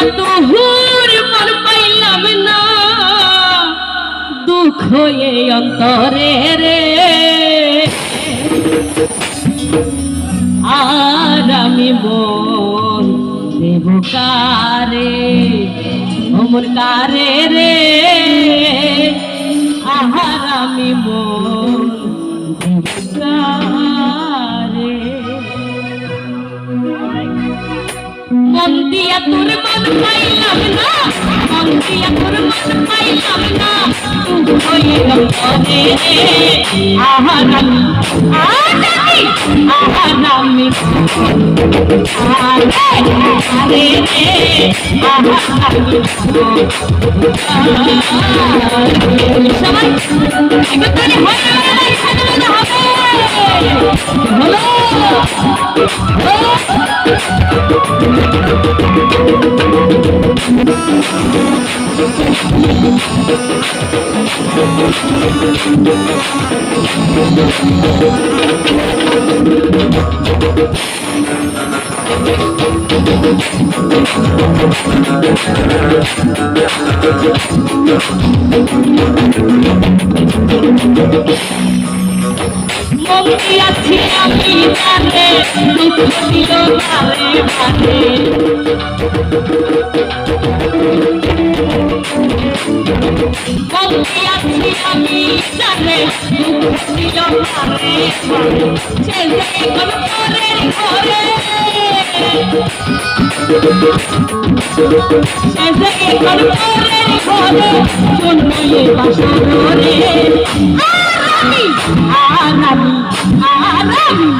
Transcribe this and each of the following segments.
এত হুর মন পাইলাম না। দুঃখ এই অন্তরে রে। আর আমি মন দেব কারে? অমর কারে রে? আহার আমি মন দেব কারে? মন দিয়া তোর মন পাইলাম না, মন দিয়া তোর মন পাইলাম না। তুই হয়ে গলে আহারামি আহারামি আহারামি আরে আরে রে আহারামি সবাই একটু তালে হয় সাজানো হবে হলো Thank মন্ত্রী আছি আমি জানে দুঃখ দিল ভালে ভালে মন্ত্রী আছি আমি জানে দুঃখ দিল ভালে ভালে সে যে কোন করে করে সে যে কোন করে করে শুনলে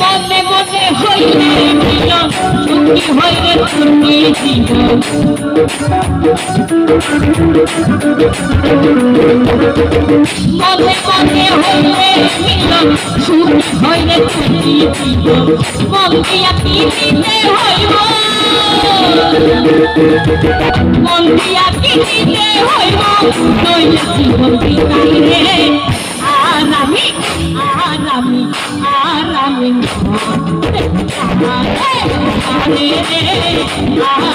মনে মনে হইলে মিল সুখী হইলে তুমি জীবন মনে মনে হইলে মিল সুখী হইলে তুমি জীবন মন দিয়া দিতে হইব। মন দিয়া কি দিতে হইব নইলে জীবন বিকাই রে আর আমি আর আমি আর আমি আরে রে আর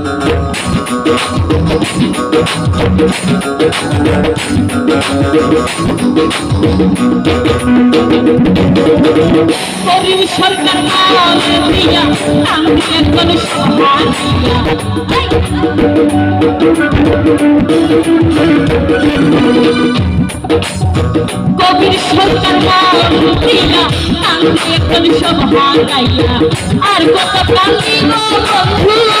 করিম সরকার দিয়া আমি এখন কবির সরকার দিয়া আমি এখন সহানাইয়া আর কত কান্দি বন্ধু।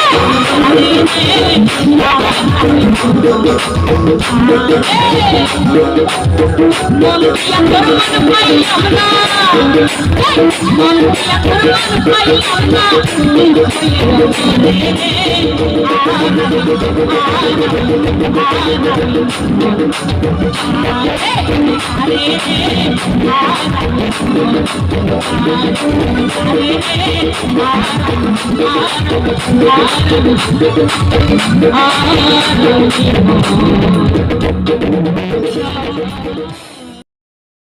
দিয়া তোর মন পাইলাম